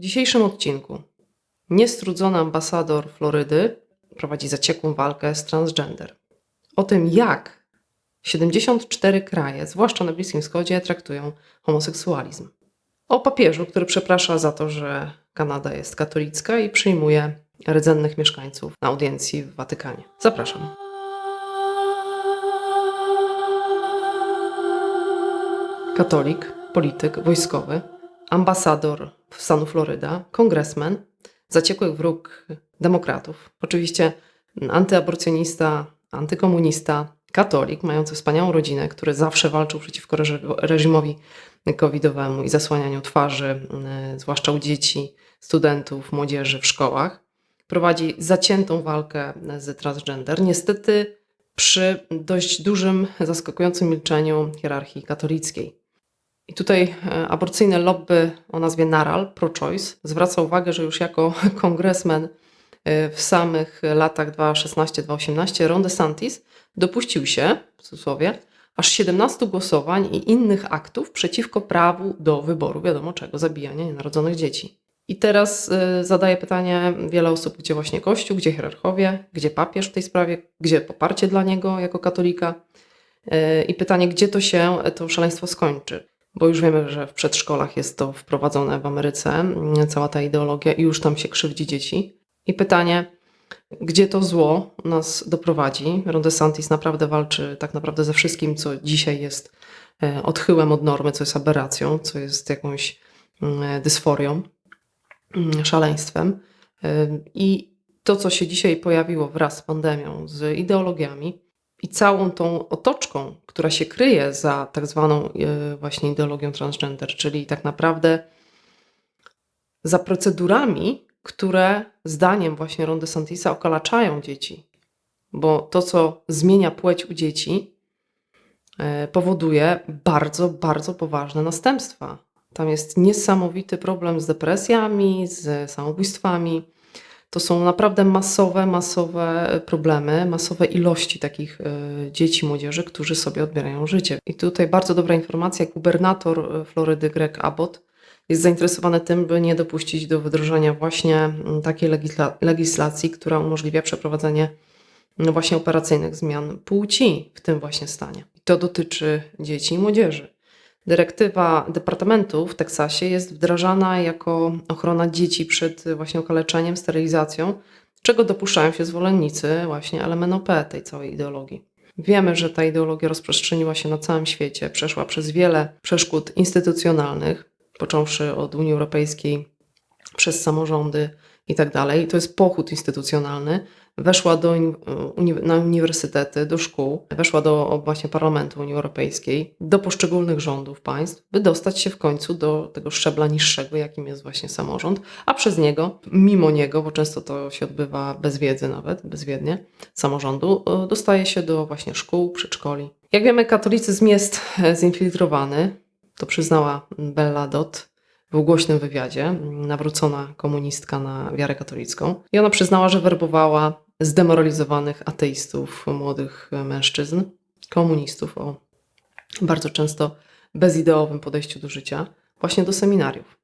W dzisiejszym odcinku niestrudzony ambasador Florydy prowadzi zaciekłą walkę z transgender. O tym, jak 74 kraje, zwłaszcza na Bliskim Wschodzie, traktują homoseksualizm. O papieżu, który przeprasza za to, że Kanada jest katolicka i przyjmuje rdzennych mieszkańców na audiencji w Watykanie. Zapraszam. Katolik, polityk, wojskowy, ambasador stanu Floryda, kongresmen, zaciekły wróg demokratów, oczywiście antyaborcjonista, antykomunista, katolik, mający wspaniałą rodzinę, który zawsze walczył przeciwko reżimowi covidowemu i zasłanianiu twarzy, y, zwłaszcza u dzieci, studentów, młodzieży w szkołach. Prowadzi zaciętą walkę z transgender. Niestety przy dość dużym, zaskakującym milczeniu hierarchii katolickiej. I tutaj e, aborcyjne lobby o nazwie NARAL, pro-choice, zwraca uwagę, że już jako kongresmen e, w samych latach 2016-2018 Ron DeSantis dopuścił się, w cudzysłowie, aż 17 głosowań i innych aktów przeciwko prawu do wyboru, wiadomo czego, zabijania nienarodzonych dzieci. I teraz y, zadaje pytanie wiele osób, gdzie właśnie Kościół, gdzie hierarchowie, gdzie papież w tej sprawie, gdzie poparcie dla niego jako katolika. I pytanie, gdzie to się to szaleństwo skończy. Bo już wiemy, że w przedszkolach jest to wprowadzone w Ameryce, y, cała ta ideologia, i już tam się krzywdzi dzieci. I pytanie, gdzie to zło nas doprowadzi. Ron DeSantis naprawdę walczy tak naprawdę ze wszystkim, co dzisiaj jest e, odchyłem od normy, co jest aberracją, co jest jakąś mm, dysforią, mm, szaleństwem. E, I to, co się dzisiaj pojawiło wraz z pandemią, z ideologiami i całą tą otoczką, która się kryje za tak zwaną e, właśnie ideologią transgender, czyli tak naprawdę za procedurami, które zdaniem właśnie Ron DeSantisa okalaczają dzieci. Bo to, co zmienia płeć u dzieci, e, powoduje bardzo, bardzo poważne następstwa. Tam jest niesamowity problem z depresjami, z samobójstwami. To są naprawdę masowe, masowe problemy, masowe ilości takich e, dzieci, młodzieży, którzy sobie odbierają życie. I tutaj bardzo dobra informacja, gubernator e, Florydy Greg Abbott jest zainteresowany tym, by nie dopuścić do wdrożenia właśnie takiej legisla- legislacji, która umożliwia przeprowadzenie no właśnie operacyjnych zmian płci w tym właśnie stanie. I to dotyczy dzieci i młodzieży. Dyrektywa Departamentu w Teksasie jest wdrażana jako ochrona dzieci przed właśnie okaleczeniem, sterylizacją, czego dopuszczają się zwolennicy właśnie LMNOP, tej całej ideologii. Wiemy, że ta ideologia rozprzestrzeniła się na całym świecie, przeszła przez wiele przeszkód instytucjonalnych, począwszy od Unii Europejskiej, przez samorządy i tak dalej. To jest pochód instytucjonalny. Weszła do, na uniwersytety, do szkół, weszła do właśnie Parlamentu Unii Europejskiej, do poszczególnych rządów państw, by dostać się w końcu do tego szczebla niższego, jakim jest właśnie samorząd, a przez niego, mimo niego, bo często to się odbywa bez wiedzy nawet, bezwiednie, samorządu, dostaje się do właśnie szkół, przedszkoli. Jak wiemy, katolicyzm jest zinfiltrowany, to przyznała Bella Dot w głośnym wywiadzie, nawrócona komunistka na wiarę katolicką. I ona przyznała, że werbowała zdemoralizowanych ateistów, młodych mężczyzn, komunistów o bardzo często bezideowym podejściu do życia, właśnie do seminariów.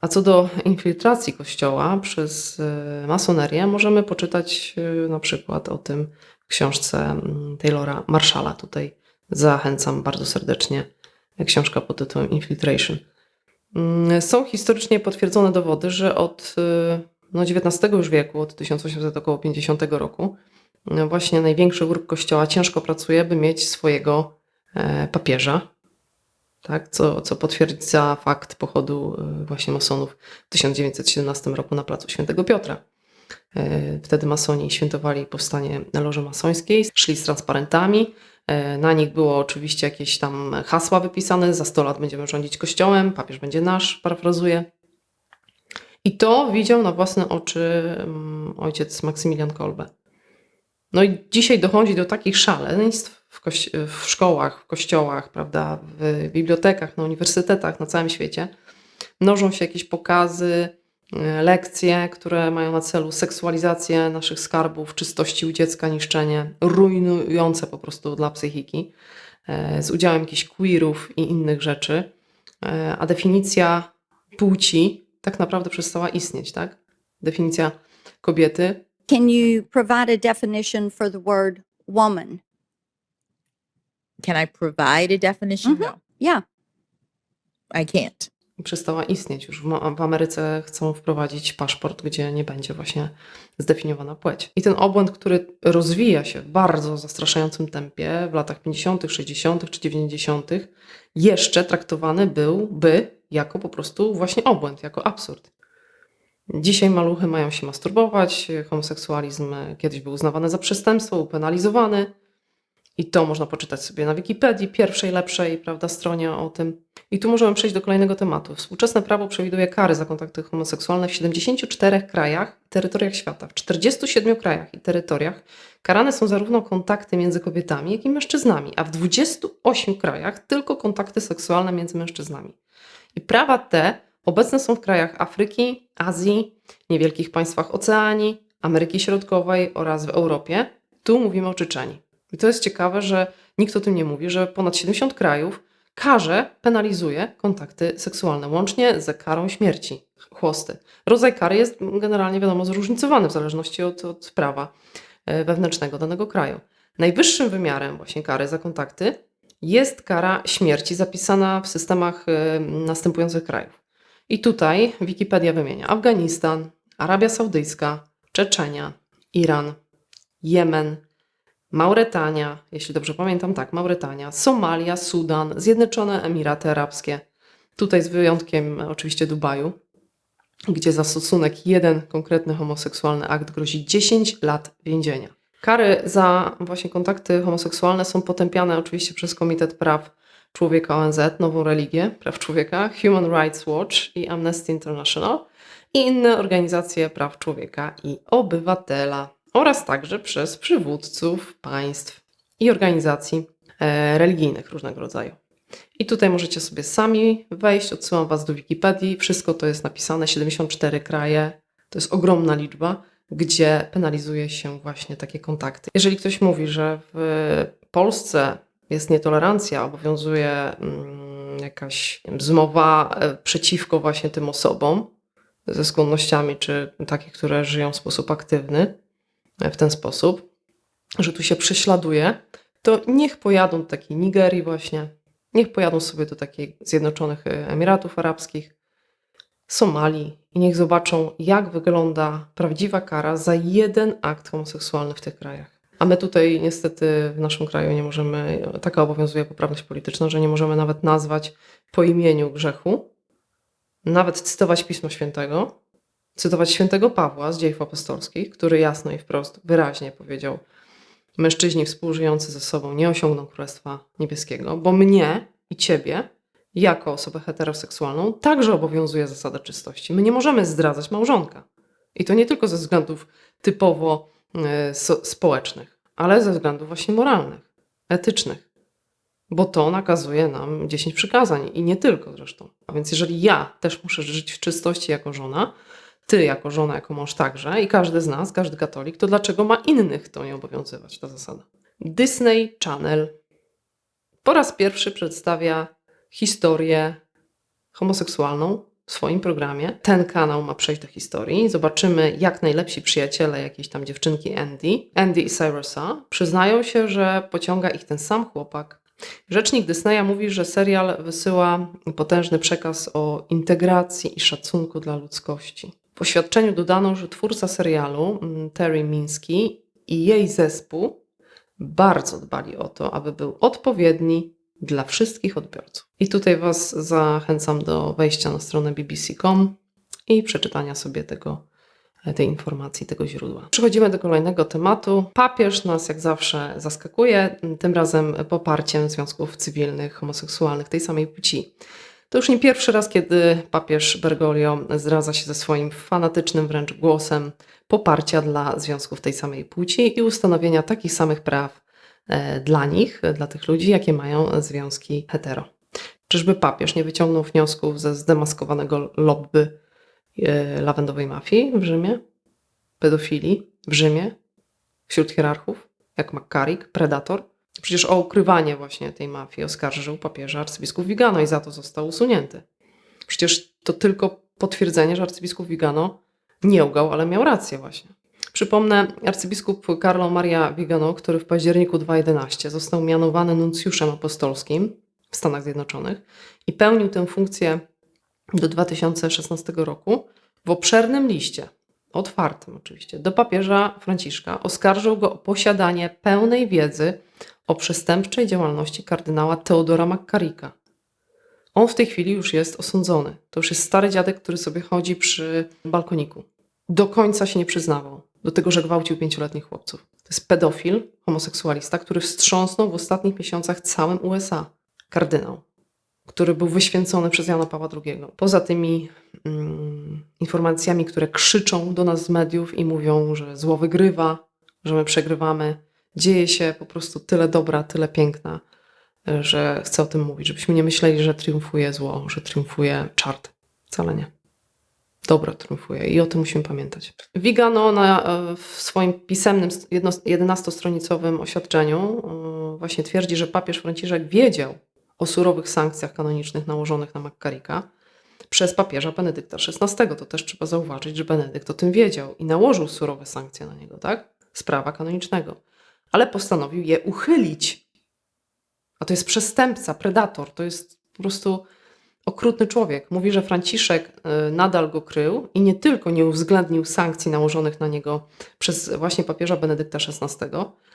A co do infiltracji Kościoła przez e, masonerię, możemy poczytać e, na przykład o tym w książce Taylora Marshalla. Tutaj zachęcam bardzo serdecznie książka pod tytułem Infiltration. Mm, Są historycznie potwierdzone dowody, że od no, XIX już wieku, od 1850 roku, y, właśnie największy wróg kościoła ciężko pracuje, by mieć swojego e, papieża, tak? co, co potwierdza fakt pochodu y, właśnie masonów w 1917 roku na placu Świętego Piotra. E, Wtedy masoni świętowali powstanie Loży Masońskiej, szli z transparentami, E, Na nich było oczywiście jakieś tam hasła wypisane, za 100 lat będziemy rządzić kościołem, papież będzie nasz, parafrazuję. I to widział na własne oczy mm, ojciec Maksymilian Kolbe. No i dzisiaj dochodzi do takich szaleństw w, w szkołach, w kościołach, prawda, w bibliotekach, na uniwersytetach na całym świecie. Mnożą się jakieś pokazy, e, lekcje, które mają na celu seksualizację naszych skarbów, czystości u dziecka, niszczenie, rujnujące po prostu dla psychiki, e, z udziałem jakichś queerów i innych rzeczy. E, A definicja płci tak naprawdę przestała istnieć, tak? Definicja kobiety. Can you provide a definition for the word woman? Can I provide a definition? Mhm. No, Yeah. I can't. przestała istnieć. Już w, w Ameryce chcą wprowadzić paszport, gdzie nie będzie właśnie zdefiniowana płeć. I ten obłęd, który rozwija się w bardzo zastraszającym tempie w latach 50., 60. czy 90., jeszcze traktowany byłby jako po prostu właśnie obłęd, jako absurd. Dzisiaj maluchy mają się masturbować, homoseksualizm kiedyś był uznawany za przestępstwo, był penalizowany. I to można poczytać sobie na Wikipedii, pierwszej, lepszej, prawda, stronie o tym. I tu możemy przejść do kolejnego tematu. Współczesne prawo przewiduje kary za kontakty homoseksualne w 74 krajach i terytoriach świata. W 47 krajach i terytoriach karane są zarówno kontakty między kobietami, jak i mężczyznami, a w 28 krajach tylko kontakty seksualne między mężczyznami. I prawa te obecne są w krajach Afryki, Azji, niewielkich państwach Oceanii, Ameryki Środkowej oraz w Europie. Tu mówimy o Czeczeni. I to jest ciekawe, że nikt o tym nie mówi, że ponad 70 krajów karze, penalizuje kontakty seksualne, łącznie z karą śmierci, chłosty. Rodzaj kary jest generalnie, wiadomo, zróżnicowany w zależności od, od prawa e, wewnętrznego danego kraju. Najwyższym wymiarem właśnie kary za kontakty jest kara śmierci zapisana w systemach e, następujących krajów. I tutaj Wikipedia wymienia Afganistan, Arabia Saudyjska, Czeczenia, Iran, Jemen, Mauretania, jeśli dobrze pamiętam, tak, Mauretania, Somalia, Sudan, Zjednoczone Emiraty Arabskie. Tutaj z wyjątkiem oczywiście Dubaju, gdzie za stosunek jeden konkretny homoseksualny akt grozi 10 lat więzienia. Kary za właśnie kontakty homoseksualne są potępiane oczywiście przez Komitet Praw Człowieka ONZ, Nową Religię Praw Człowieka, Human Rights Watch i Amnesty International i inne organizacje praw człowieka i obywatela oraz także przez przywódców państw i organizacji e, religijnych różnego rodzaju. I tutaj możecie sobie sami wejść, odsyłam Was do Wikipedii. Wszystko to jest napisane, 74 kraje, to jest ogromna liczba, gdzie penalizuje się właśnie takie kontakty. Jeżeli ktoś mówi, że w Polsce jest nietolerancja, obowiązuje mm, jakaś zmowa e, przeciwko właśnie tym osobom ze skłonnościami, czy takie, które żyją w sposób aktywny, w ten sposób, że tu się prześladuje, to niech pojadą do takiej Nigerii właśnie, niech pojadą sobie do takich Zjednoczonych Emiratów Arabskich, Somalii i niech zobaczą, jak wygląda prawdziwa kara za jeden akt homoseksualny w tych krajach. A my tutaj niestety w naszym kraju nie możemy, taka obowiązuje poprawność polityczna, że nie możemy nawet nazwać po imieniu grzechu, nawet cytować Pismo Świętego, cytować świętego Pawła z dziejów apostolskich, który jasno i wprost, wyraźnie powiedział: Mężczyźni współżyjący ze sobą nie osiągną Królestwa Niebieskiego, bo mnie i ciebie, jako osobę heteroseksualną, także obowiązuje zasada czystości. My nie możemy zdradzać małżonka. I to nie tylko ze względów typowo e, społecznych, ale ze względów właśnie moralnych, etycznych. Bo to nakazuje nam 10 przykazań i nie tylko zresztą. A więc jeżeli ja też muszę żyć w czystości jako żona, ty jako żona, jako mąż także i każdy z nas, każdy katolik, to dlaczego ma innych to nie obowiązywać, ta zasada? Disney Channel po raz pierwszy przedstawia historię homoseksualną w swoim programie. Ten kanał ma przejść do historii. Zobaczymy, jak najlepsi przyjaciele jakiejś tam dziewczynki Andy, Andy i Cyrusa, przyznają się, że pociąga ich ten sam chłopak. Rzecznik Disneya mówi, że serial wysyła potężny przekaz o integracji i szacunku dla ludzkości. W oświadczeniu dodano, że twórca serialu, mm, Terry Miński i jej zespół bardzo dbali o to, aby był odpowiedni dla wszystkich odbiorców. I tutaj Was zachęcam do wejścia na stronę bbc.com i przeczytania sobie tego, tej informacji, tego źródła. Przechodzimy do kolejnego tematu. Papież nas jak zawsze zaskakuje, tym razem poparciem związków cywilnych, homoseksualnych tej samej płci. To już nie pierwszy raz, kiedy papież Bergoglio zdradza się ze swoim fanatycznym wręcz głosem poparcia dla związków tej samej płci i ustanowienia takich samych praw e, dla nich, dla tych ludzi, jakie mają związki hetero. Czyżby papież nie wyciągnął wniosków ze zdemaskowanego lobby e, lawendowej mafii w Rzymie? Pedofilii w Rzymie? Wśród hierarchów? Jak McCarrick, predator? Przecież o ukrywanie właśnie tej mafii oskarżył papieża arcybiskup Vigano i za to został usunięty. Przecież to tylko potwierdzenie, że arcybiskup Vigano nie ugał, ale miał rację właśnie. Przypomnę, arcybiskup Carlo Maria Vigano, który w październiku 2011 został mianowany nuncjuszem apostolskim w Stanach Zjednoczonych i pełnił tę funkcję do 2016 roku, w obszernym liście, otwartym oczywiście, do papieża Franciszka oskarżył go o posiadanie pełnej wiedzy o przestępczej działalności kardynała Teodora McCarricka. On w tej chwili już jest osądzony. To już jest stary dziadek, który sobie chodzi przy balkoniku. Do końca się nie przyznawał do tego, że gwałcił pięcioletnich chłopców. To jest pedofil, homoseksualista, który wstrząsnął w ostatnich miesiącach całym USA. Kardynał, który był wyświęcony przez Jana Pawła II. Poza tymi mm, informacjami, które krzyczą do nas z mediów i mówią, że zło wygrywa, że my przegrywamy, dzieje się po prostu tyle dobra, tyle piękna, y, że chcę o tym mówić, żebyśmy nie myśleli, że triumfuje zło, że triumfuje czart. Wcale nie. Dobro triumfuje i o tym musimy pamiętać. Vigano na, e, w swoim pisemnym jedno- 11-stronicowym oświadczeniu e, właśnie twierdzi, że papież Franciszek wiedział o surowych sankcjach kanonicznych nałożonych na McCarricka przez papieża Benedykta XVI. To też trzeba zauważyć, że Benedykt o tym wiedział i nałożył surowe sankcje na niego, tak? Z prawa kanonicznego. Ale postanowił je uchylić. A to jest przestępca, predator, to jest po prostu okrutny człowiek. Mówi, że Franciszek y, nadal go krył i nie tylko nie uwzględnił sankcji nałożonych na niego przez właśnie papieża Benedykta XVI,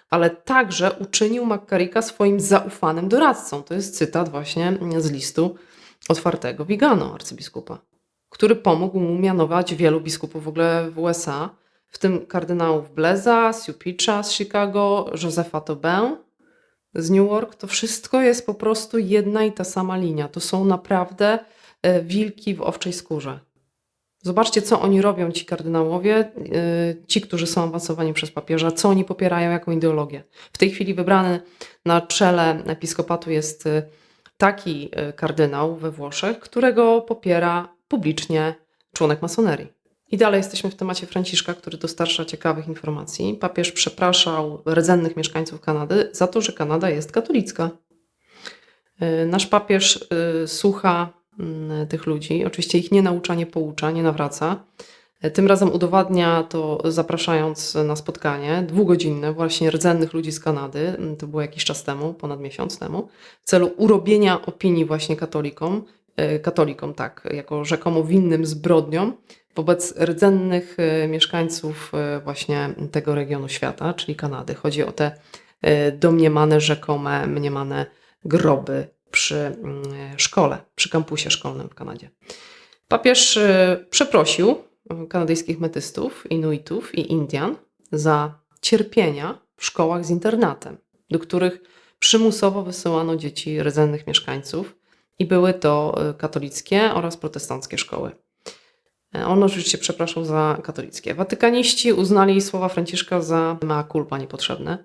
ale także uczynił McCarricka swoim zaufanym doradcą. To jest cytat właśnie z listu otwartego Vigano, arcybiskupa, który pomógł mu mianować wielu biskupów w ogóle w USA, w tym kardynałów Bleza, Siupicza z Chicago, Józefa Tobin z Newark. To wszystko jest po prostu jedna i ta sama linia. To są naprawdę e, wilki w owczej skórze. Zobaczcie, co oni robią, ci kardynałowie, e, ci, którzy są awansowani przez papieża, co oni popierają, jaką ideologię. W tej chwili wybrany na czele episkopatu jest e, taki kardynał we Włoszech, którego popiera publicznie członek masonerii. I dalej jesteśmy w temacie Franciszka, który dostarcza ciekawych informacji. Papież przepraszał rdzennych mieszkańców Kanady za to, że Kanada jest katolicka. E, Nasz papież e, słucha mm, tych ludzi. Oczywiście ich nie naucza, nie poucza, nie nawraca. Tym razem udowadnia to zapraszając na spotkanie dwugodzinne właśnie rdzennych ludzi z Kanady. To było jakiś czas temu, ponad miesiąc temu, w celu urobienia opinii właśnie katolikom, katolikom tak, jako rzekomo winnym zbrodniom wobec rdzennych e, mieszkańców e, właśnie tego regionu świata, czyli Kanady. Chodzi o te e, domniemane, rzekome, mniemane groby przy mm, szkole, przy kampusie szkolnym w Kanadzie. Papież przeprosił kanadyjskich metystów, Inuitów i Indian za cierpienia w szkołach z internatem, do których przymusowo wysyłano dzieci rdzennych mieszkańców i były to katolickie oraz protestanckie szkoły. E, On oczywiście przepraszał za katolickie. Watykaniści uznali słowa Franciszka za mea culpa niepotrzebne.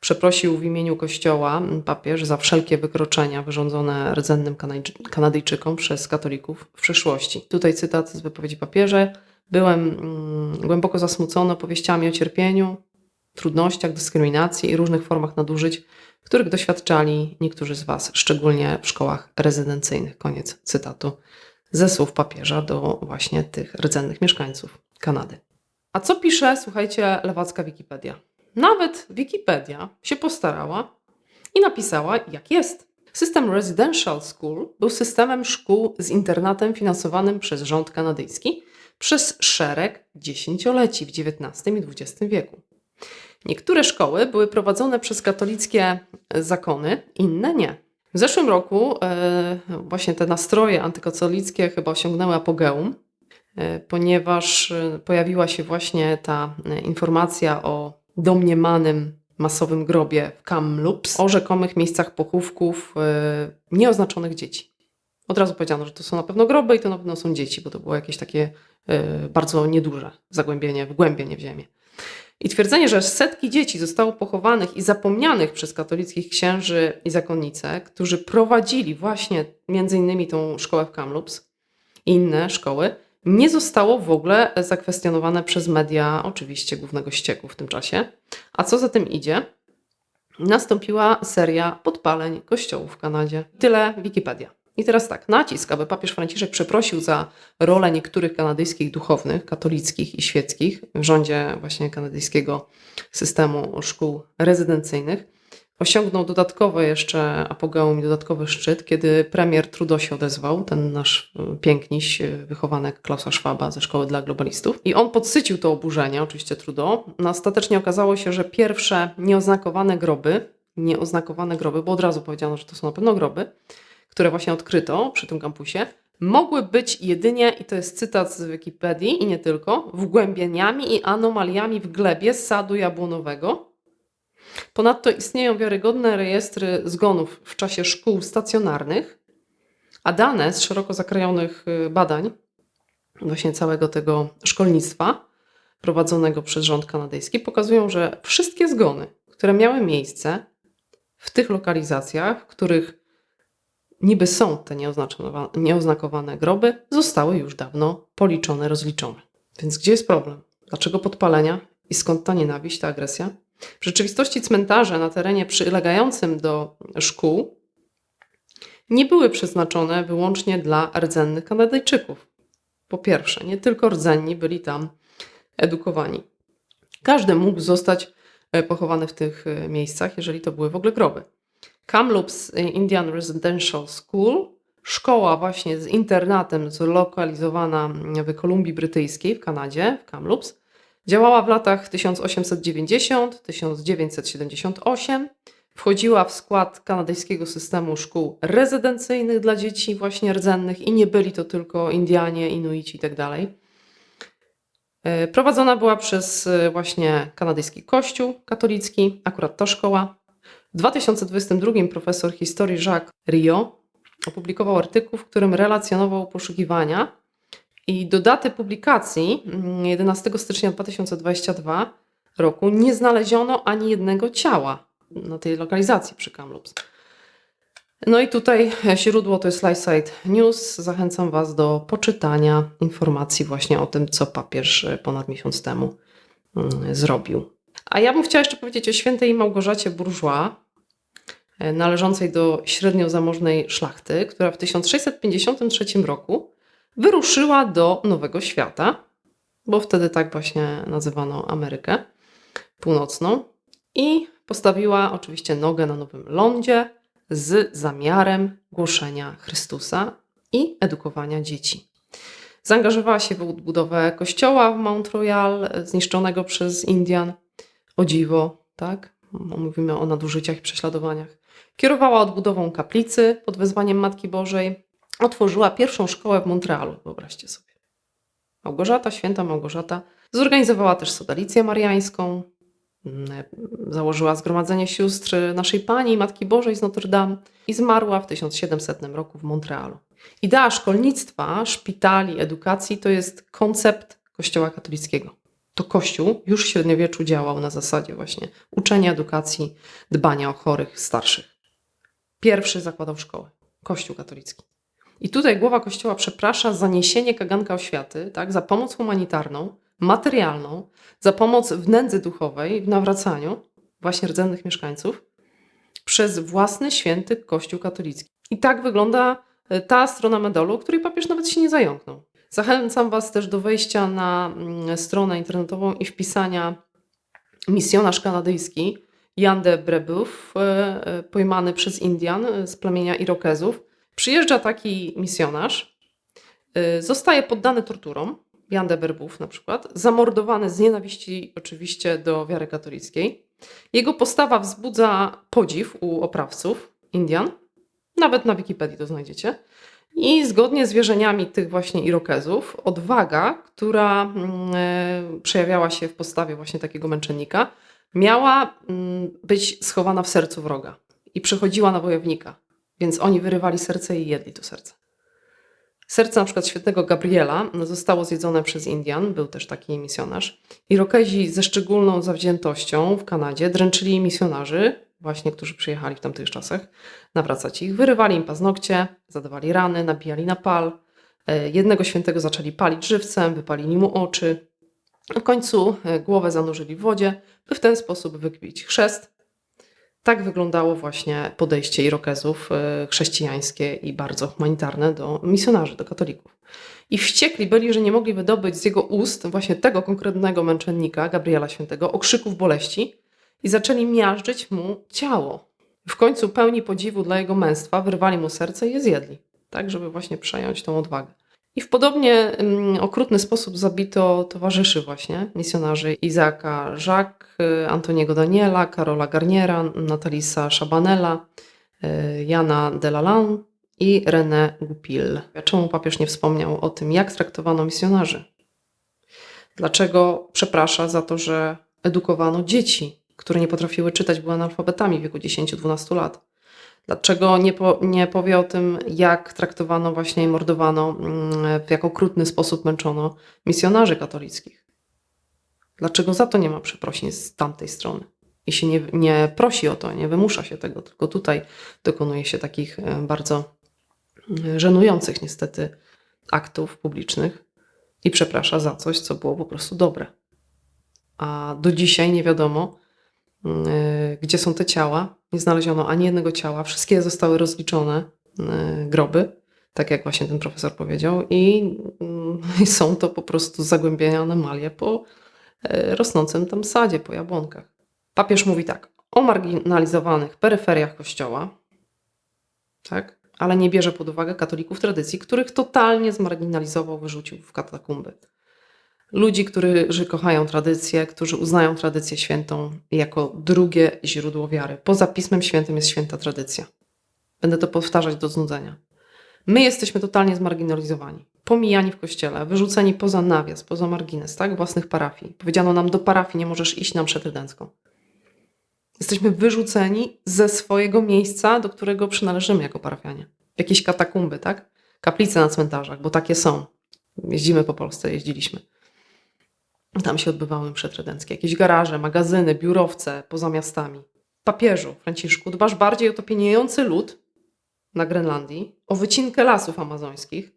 Przeprosił w imieniu Kościoła papież za wszelkie wykroczenia wyrządzone rdzennym Kanadyjczykom przez katolików w przeszłości. Tutaj cytat z wypowiedzi papieża. Byłem mm, głęboko zasmucony opowieściami o cierpieniu, trudnościach, dyskryminacji i różnych formach nadużyć, których doświadczali niektórzy z Was, szczególnie w szkołach rezydencyjnych. Koniec cytatu ze słów papieża do właśnie tych rdzennych mieszkańców Kanady. A co pisze, słuchajcie, lewacka Wikipedia? Nawet Wikipedia się postarała i napisała, jak jest. System Residential School był systemem szkół z internatem finansowanym przez rząd kanadyjski przez szereg dziesięcioleci w XIX i XX wieku. Niektóre szkoły były prowadzone przez katolickie zakony, inne nie. W zeszłym roku e, właśnie te nastroje antykatolickie chyba osiągnęły apogeum, e, ponieważ e, pojawiła się właśnie ta informacja o domniemanym masowym grobie w Kamloops, o rzekomych miejscach pochówków nieoznaczonych dzieci. Od razu powiedziano, że to są na pewno groby i to na pewno są dzieci, bo to było jakieś takie bardzo nieduże zagłębienie, wgłębienie w ziemię. I twierdzenie, że setki dzieci zostało pochowanych i zapomnianych przez katolickich księży i zakonnice, którzy prowadzili właśnie między innymi tą szkołę w Kamloops i inne szkoły, nie zostało w ogóle zakwestionowane przez media, oczywiście głównego ścieku w tym czasie. A co za tym idzie? Nastąpiła seria podpaleń kościołów w Kanadzie. Tyle Wikipedia. I teraz tak, nacisk, aby papież Franciszek przeprosił za rolę niektórych kanadyjskich duchownych, katolickich i świeckich w rządzie właśnie kanadyjskiego systemu szkół rezydencyjnych, osiągnął dodatkowe jeszcze apogeum i dodatkowy szczyt, kiedy premier Trudeau się odezwał, ten nasz y, piękniś, y, wychowanek Klausa Schwaba ze Szkoły dla Globalistów. I on podsycił to oburzenie, oczywiście Trudeau. No, ostatecznie okazało się, że pierwsze nieoznakowane groby, nieoznakowane groby, bo od razu powiedziano, że to są na pewno groby, które właśnie odkryto przy tym kampusie, mogły być jedynie, i to jest cytat z Wikipedii i nie tylko, wgłębieniami i anomaliami w glebie sadu jabłonowego. Ponadto istnieją wiarygodne rejestry zgonów w czasie szkół stacjonarnych, a dane z szeroko zakrojonych y, badań, właśnie całego tego szkolnictwa prowadzonego przez rząd kanadyjski, pokazują, że wszystkie zgony, które miały miejsce w tych lokalizacjach, w których niby są te nieoznakowane, groby, zostały już dawno policzone, rozliczone. Więc gdzie jest problem? Dlaczego podpalenia i skąd ta nienawiść, ta agresja? W rzeczywistości cmentarze na terenie przylegającym do szkół nie były przeznaczone wyłącznie dla rdzennych Kanadyjczyków. Po pierwsze, nie tylko rdzenni byli tam edukowani. Każdy mógł zostać e, pochowany w tych e, miejscach, jeżeli to były w ogóle groby. Kamloops Indian Residential School, szkoła właśnie z internatem zlokalizowana w Kolumbii Brytyjskiej w Kanadzie, w Kamloops, działała w latach 1890-1978. Wchodziła w skład kanadyjskiego systemu szkół rezydencyjnych dla dzieci właśnie rdzennych i nie byli to tylko Indianie, Inuici itd. E, Prowadzona była przez e, właśnie kanadyjski kościół katolicki, akurat ta szkoła. W 2022 profesor historii Jacques Rio opublikował artykuł, w którym relacjonował poszukiwania i do daty publikacji mm, 11 stycznia 2022 roku nie znaleziono ani jednego ciała na tej lokalizacji przy Kamloops. No i tutaj źródło to jest Lifeside News. Zachęcam Was do poczytania informacji właśnie o tym, co papież ponad miesiąc temu mm, zrobił. A ja bym chciała jeszcze powiedzieć o świętej Małgorzacie Bourgeois, należącej do średnio zamożnej szlachty, która w 1653 roku wyruszyła do Nowego Świata, bo wtedy tak właśnie nazywano Amerykę Północną, i postawiła oczywiście nogę na Nowym Lądzie z zamiarem głoszenia Chrystusa i edukowania dzieci. Zaangażowała się w budowę kościoła w Mount Royal, e, zniszczonego przez Indian. O dziwo, tak? Mówimy o nadużyciach i prześladowaniach. Kierowała odbudową kaplicy pod wezwaniem Matki Bożej. Otworzyła pierwszą szkołę w Montrealu, wyobraźcie sobie. Małgorzata, święta Małgorzata, zorganizowała też sodalicję mariańską, mm, założyła Zgromadzenie Sióstr Naszej Pani, Matki Bożej z Notre Dame i zmarła w 1700 roku w Montrealu. Idea szkolnictwa, szpitali, edukacji to jest koncept Kościoła katolickiego. To Kościół już w średniowieczu działał na zasadzie właśnie uczenia, edukacji, dbania o chorych, starszych. Pierwszy zakładał szkołę. Kościół katolicki. I tutaj głowa Kościoła przeprasza za niesienie kaganka oświaty, tak, za pomoc humanitarną, materialną, za pomoc w nędzy duchowej, w nawracaniu właśnie rdzennych mieszkańców przez własny święty Kościół katolicki. I tak wygląda e, ta strona medalu, której papież nawet się nie zająknął. Zachęcam Was też do wejścia na mm, stronę internetową i wpisania misjonarz kanadyjski Jan de Brebeuf, e, e, pojmany przez Indian e, z plemienia Irokezów. Przyjeżdża taki misjonarz, zostaje poddany torturom, Jan de Brebeuf na przykład, zamordowany z nienawiści oczywiście do wiary katolickiej. Jego postawa wzbudza podziw u oprawców Indian, nawet na Wikipedii to znajdziecie. I zgodnie z wierzeniami tych właśnie Irokezów, odwaga, która mm, przejawiała się w postawie właśnie takiego męczennika, miała mm, być schowana w sercu wroga i przechodziła na wojownika. Więc oni wyrywali serce i jedli to serce. Serce na przykład świętego Gabriela zostało zjedzone przez Indian, był też taki misjonarz. Irokezi ze szczególną zawziętością w Kanadzie dręczyli misjonarzy, właśnie którzy przyjechali w tamtych czasach, nawracać ich. Wyrywali im paznokcie, zadawali rany, nabijali na pal. E, Jednego świętego zaczęli palić żywcem, wypalili mu oczy. W końcu e, głowę zanurzyli w wodzie, by w ten sposób wykpić chrzest. Tak wyglądało właśnie podejście Irokezów e, chrześcijańskie i bardzo humanitarne do misjonarzy, do katolików. I wściekli byli, że nie mogli wydobyć z jego ust właśnie tego konkretnego męczennika, Gabriela Świętego, okrzyków boleści i zaczęli miażdżyć mu ciało. W końcu pełni podziwu dla jego męstwa wyrwali mu serce i je zjedli, tak żeby właśnie przejąć tą odwagę. I w podobnie mm, okrutny sposób zabito towarzyszy właśnie misjonarzy Izaka Jacques, y, Antoniego Daniela, Karola Garniera, Natalisa Chabanela, y, Jana Delalanne i René Goupil. Czemu papież nie wspomniał o tym, jak traktowano misjonarzy? Dlaczego przeprasza za to, że edukowano dzieci, które nie potrafiły czytać, były analfabetami w wieku 10-12 lat? Dlaczego nie, po, nie powie o tym, jak traktowano właśnie i mordowano, mm, w jak okrutny sposób męczono misjonarzy katolickich? Dlaczego za to nie ma przeprosin z tamtej strony? I się nie, nie prosi o to, nie wymusza się tego, tylko tutaj dokonuje się takich e, bardzo e, żenujących niestety aktów publicznych i przeprasza za coś, co było po prostu dobre. A do dzisiaj nie wiadomo, gdzie są te ciała. Nie znaleziono ani jednego ciała. Wszystkie zostały rozliczone, e, groby, tak jak właśnie ten profesor powiedział, i, mm, są to po prostu zagłębienia anomalie po e, rosnącym tam sadzie, po jabłonkach. Papież mówi tak, o marginalizowanych peryferiach kościoła, tak, ale nie bierze pod uwagę katolików tradycji, których totalnie zmarginalizował, wyrzucił w katakumby. Ludzi, którzy kochają tradycję, którzy uznają tradycję świętą jako drugie źródło wiary. Poza Pismem Świętym jest święta tradycja. Będę to powtarzać do znudzenia. My jesteśmy totalnie zmarginalizowani, pomijani w kościele, wyrzuceni poza nawias, poza margines, tak, własnych parafii. Powiedziano nam, do parafii nie możesz iść na mszę trydencką. Jesteśmy wyrzuceni ze swojego miejsca, do którego przynależymy jako parafianie. Jakieś katakumby, tak? Kaplice na cmentarzach, bo takie są. Jeździmy po Polsce, jeździliśmy. Tam się odbywały msze. Jakieś garaże, magazyny, biurowce poza miastami. Papieżu Franciszku, dbasz bardziej o to pieniejący lud na Grenlandii, o wycinkę lasów amazońskich,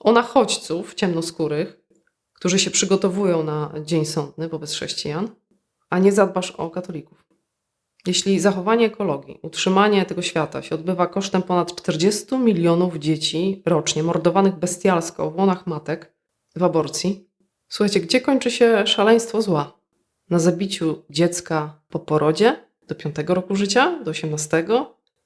o nachodźców ciemnoskórych, którzy się przygotowują na dzień sądny wobec chrześcijan, a nie zadbasz o katolików. Jeśli zachowanie ekologii, utrzymanie tego świata się odbywa kosztem ponad 40 milionów dzieci rocznie mordowanych bestialsko w łonach matek w aborcji, słuchajcie, gdzie kończy się szaleństwo zła? Na zabiciu dziecka po porodzie do 5 roku życia, do 18,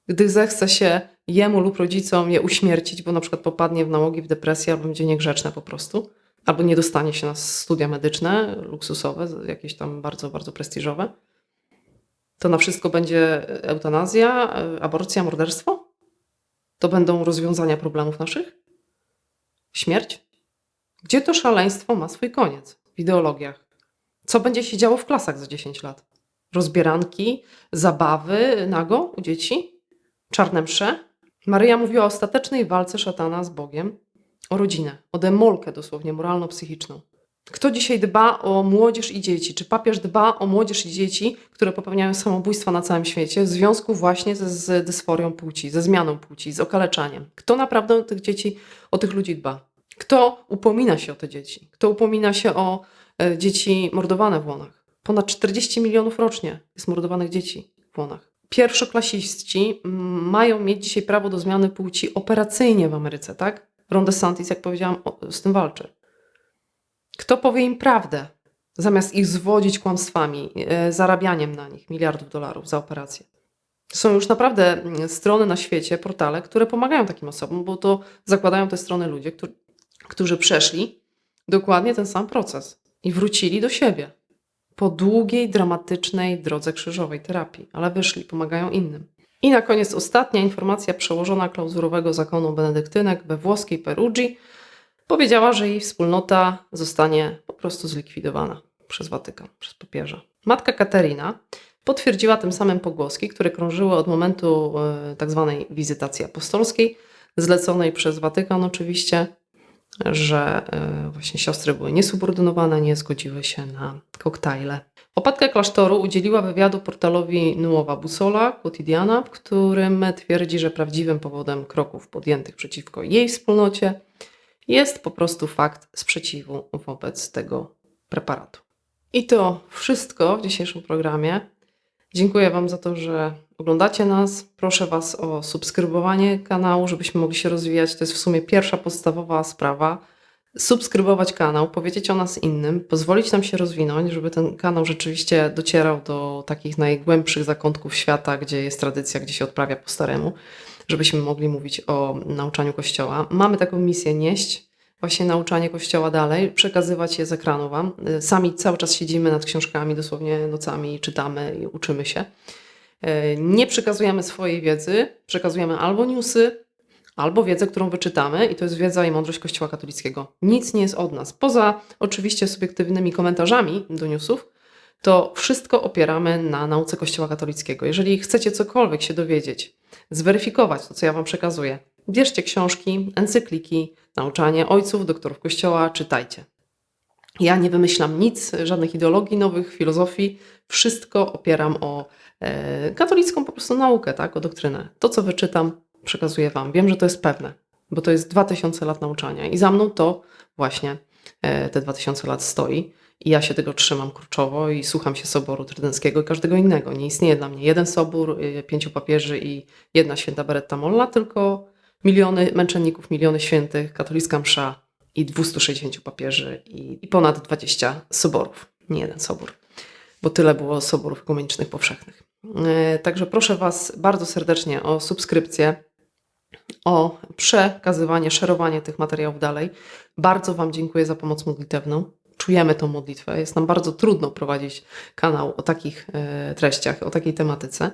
gdy zechce się jemu lub rodzicom je uśmiercić, bo na przykład popadnie w nałogi, w depresję albo będzie niegrzeczne po prostu, albo nie dostanie się na studia medyczne, luksusowe, jakieś tam bardzo, bardzo prestiżowe to na wszystko będzie eutanazja, aborcja, morderstwo? To będą rozwiązania problemów naszych? Śmierć? Gdzie to szaleństwo ma swój koniec w ideologiach? Co będzie się działo w klasach za 10 lat? Rozbieranki, zabawy nago u dzieci? Czarne msze? Maryja mówiła o ostatecznej walce szatana z Bogiem, o rodzinę, o demolkę dosłownie moralno-psychiczną. Kto dzisiaj dba o młodzież i dzieci? Czy papież dba o młodzież i dzieci, które popełniają samobójstwa na całym świecie w związku właśnie z dysforią płci, ze zmianą płci, z okaleczaniem? Kto naprawdę o tych dzieci, o tych ludzi dba? Kto upomina się o te dzieci? Kto upomina się o e, dzieci mordowane w łonach? Ponad 40 milionów rocznie jest mordowanych dzieci w łonach. Pierwszoklasiści mm, mają mieć dzisiaj prawo do zmiany płci operacyjnie w Ameryce, tak? Ron DeSantis, jak powiedziałam, z tym walczy. Kto powie im prawdę, zamiast ich zwodzić kłamstwami, e, zarabianiem na nich miliardów dolarów za operację? Są już naprawdę mm, strony na świecie, portale, które pomagają takim osobom, bo to zakładają te strony ludzie, którzy, przeszli dokładnie ten sam proces i wrócili do siebie po długiej, dramatycznej drodze krzyżowej terapii, ale wyszli, pomagają innym. I na koniec ostatnia informacja przełożona klauzurowego zakonu benedyktynek we włoskiej Perugii powiedziała, że jej wspólnota zostanie po prostu zlikwidowana przez Watykan, przez papieża. Matka Katerina potwierdziła tym samym pogłoski, które krążyły od momentu e, tak zwanej wizytacji apostolskiej, zleconej przez Watykan oczywiście, że e, właśnie siostry były niesubordynowane, nie zgodziły się na koktajle. Opatka klasztoru udzieliła wywiadu portalowi Nuowa Busola Quotidiana, w którym twierdzi, że prawdziwym powodem kroków podjętych przeciwko jej wspólnocie jest po prostu fakt sprzeciwu wobec tego preparatu. I to wszystko w dzisiejszym programie. Dziękuję Wam za to, że oglądacie nas. Proszę Was o subskrybowanie kanału, żebyśmy mogli się rozwijać. To jest w sumie pierwsza podstawowa sprawa. Subskrybować kanał, powiedzieć o nas innym, pozwolić nam się rozwinąć, żeby ten kanał rzeczywiście docierał do takich najgłębszych zakątków świata, gdzie jest tradycja, gdzie się odprawia po staremu, żebyśmy mogli mówić o nauczaniu Kościoła. Mamy taką misję nieść właśnie nauczanie Kościoła dalej, przekazywać je z ekranu Wam. Y, Sami cały czas siedzimy nad książkami, dosłownie nocami czytamy i uczymy się. Y, Nie przekazujemy swojej wiedzy, przekazujemy albo newsy, albo wiedzę, którą wyczytamy, i to jest wiedza i mądrość Kościoła katolickiego. Nic nie jest od nas. Poza oczywiście subiektywnymi komentarzami do newsów, to wszystko opieramy na nauce Kościoła katolickiego. Jeżeli chcecie cokolwiek się dowiedzieć, zweryfikować to, co ja Wam przekazuję, bierzcie książki, encykliki, nauczanie ojców, doktorów Kościoła, czytajcie. Ja nie wymyślam nic, żadnych ideologii nowych, filozofii. Wszystko opieram o e, katolicką po prostu naukę, tak, o doktrynę. To, co wyczytam, przekazuję Wam. Wiem, że to jest pewne, bo to jest 2000 lat nauczania i za mną to właśnie e, te 2000 lat stoi. I ja się tego trzymam kurczowo i słucham się Soboru Trydenckiego i każdego innego. Nie istnieje dla mnie jeden sobór, y, pięciu papieży i jedna święta Beretta Molla, tylko miliony męczenników, miliony świętych, katolicka msza i 260 papieży i, i ponad 20 soborów. Nie jeden sobór, bo tyle było soborów ekumenicznych powszechnych. E, Także proszę Was bardzo serdecznie o subskrypcję, o przekazywanie, szerowanie tych materiałów dalej. Bardzo Wam dziękuję za pomoc modlitewną. Czujemy tą modlitwę. Jest nam bardzo trudno prowadzić kanał o takich e, treściach, o takiej tematyce.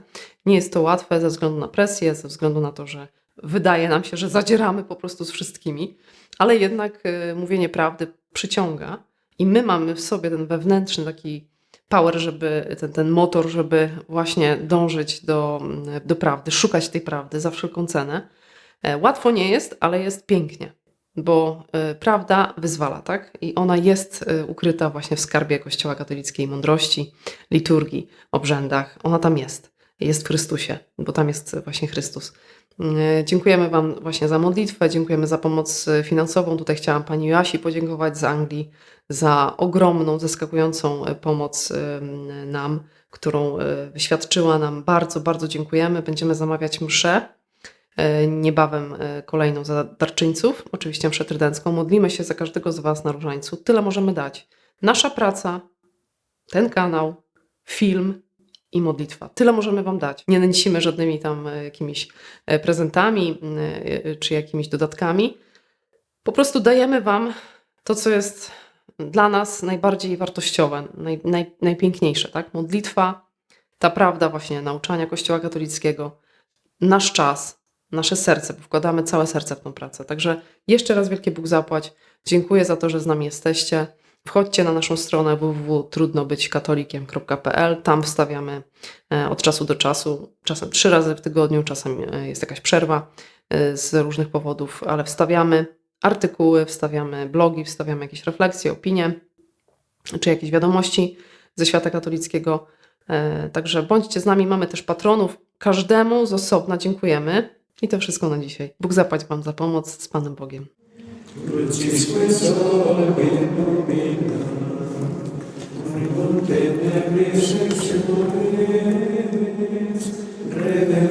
Nie jest to łatwe ze względu na presję, ze względu na to, że wydaje nam się, że zadzieramy po prostu z wszystkimi, ale jednak e, mówienie prawdy przyciąga i my mamy w sobie ten wewnętrzny taki power, żeby ten, ten motor, żeby właśnie dążyć do, do prawdy, szukać tej prawdy za wszelką cenę. E, Łatwo nie jest, ale jest pięknie, bo e, prawda wyzwala, tak? I ona jest e, ukryta właśnie w skarbie Kościoła katolickiej mądrości, liturgii, obrzędach. Ona tam jest. Jest w Chrystusie, bo tam jest właśnie Chrystus. E, Dziękujemy Wam właśnie za modlitwę, dziękujemy za pomoc e, finansową. Tutaj chciałam Pani Joasi podziękować z Anglii za ogromną, zaskakującą e, pomoc nam, którą wyświadczyła nam. Bardzo, bardzo dziękujemy. Będziemy zamawiać mszę niebawem kolejną za darczyńców, oczywiście mszę trydencką. Modlimy się za każdego z Was na różańcu. Tyle możemy dać. Nasza praca, ten kanał, film i modlitwa. Tyle możemy Wam dać. Nie nęcimy żadnymi tam e, jakimiś e, prezentami e, czy jakimiś dodatkami. Po prostu dajemy Wam to, co jest dla nas najbardziej wartościowe, naj, naj, najpiękniejsze. Tak? Modlitwa, ta prawda właśnie nauczania Kościoła katolickiego, nasz czas, nasze serce, bo wkładamy całe serce w tą pracę. Także jeszcze raz wielkie Bóg zapłać. Dziękuję za to, że z nami jesteście. Wchodźcie na naszą stronę www.trudnobyćkatolikiem.pl. Tam wstawiamy e, od czasu do czasu, czasem trzy razy w tygodniu, czasem e, jest jakaś przerwa e, z różnych powodów, ale wstawiamy artykuły, wstawiamy blogi, wstawiamy jakieś refleksje, opinie czy jakieś wiadomości ze świata katolickiego. Także bądźcie z nami, mamy też patronów. Każdemu z osobna dziękujemy. I to wszystko na dzisiaj. Bóg zapłać Wam za pomoc z Panem Bogiem. Crucisque sole illumina, Primum tenebris exuris, Redem